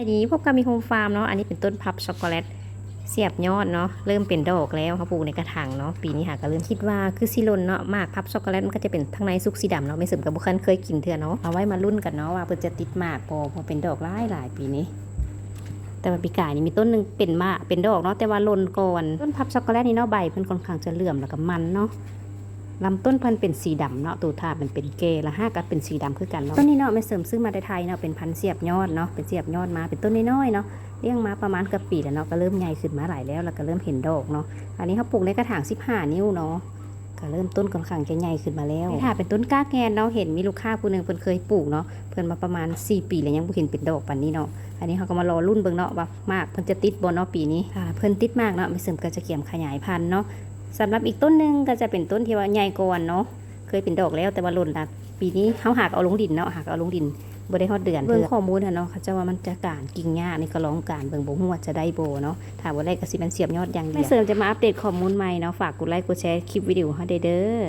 อันนี้พบกับมีโฮมฟาร์มเนาะ อันนี้เป็นต้นพับช็อกโกแลตเสียบยอดเนาะ เริ่มเป็นดอกแล้วเขาปลูกในกระถางเนาะ ปีนี้หาก็เริ่มคิดว่าคือซิลนเนาะ มากพับช็อกโกแลตมันก็จะเป็นทั้งในสุกสีดำเนาะ ไม่เสมกับบุคันเคยกินเถื่อเนาะ เอาไว้มารุ่นกันเนาะว่าเพิ่นจะติดมากพอพอเป็นดอกหลายหลายปีนี้แต่ว่าปีกายนี่มีต้นหนึ่งเป็นมากเป็นดอกเนาะแต่ว่าลนก่อนต้นพับช็อกโกแลตนี่เนาะใบเพิ่นค่อนข้างจะเหลื่อมแล้วก็มันเนาะ ลำต้นเพิ่นเป็นสีดำเนาะตูทามันเป็นเกละห้ากัดเป็นสีดำคือกันเนาะต้นนี้เนาะไม่เสริมซื้อมาได้ไทยเนาะเป็นพันเสียบยอดเนาะเป็นเสียบยอดมาเป็นต้นน้อยๆเนาะเลี้ยงมาประมาณกับปีแล้วเนาะก็เริ่มใหญ่ขึ้นมาหลายแล้วแล้วก็เริ่มเห็นดอกเนาะอันนี้เขาปลูกในกระถาง 15 นิ้วเนาะก็เริ่มต้นค่อนข้างจะใหญ่ขึ้นมาแล้วถ้าเป็นต้นก้าแกนเนาะเห็นมีลูกค้าผู้หนึ่งเพิ่นเคยปลูกเนาะเพิ่นมาประมาณ 4 ปีแล้วยังบ่เห็นเป็นดอกปานนี้เนาะอันนี้เขาก็มารอรุ่นเบิ่งเนาะว่ามากเพิ่นจะติดบ่เนาะปีนี้อ่าเพิ่นติดมากเนาะไม่เสริมก็จะเกี่ยมขยายพันธุ์เนาะ สำหรับอีกต้นหนึงก็จะเป็นต้นที่ว่าใหญ่กว่าเนาะเคยเป็นดอกแล้วแต่ว่าหล่นละปีนี้เขาหากเอาลงดินเนาะหากเอาลงดินบ่ได้ฮอดเดือนเบิ่งข้อมูลน่ะเนาะเขาจะว่ามันจะการกิ่งหญ้านี่ก็ร้องการเบิ่งบ่ฮู้ว่าจะได้บ่เนาะถ้าบ่ได้ก็สิมันเสียบยอดอย่างเดียวไม่เสริมจะมาอัปเดตข้อมูลใหม่เนาะฝากกดไลค์กดแชร์คลิปวิดีโอให้ได้เด้อ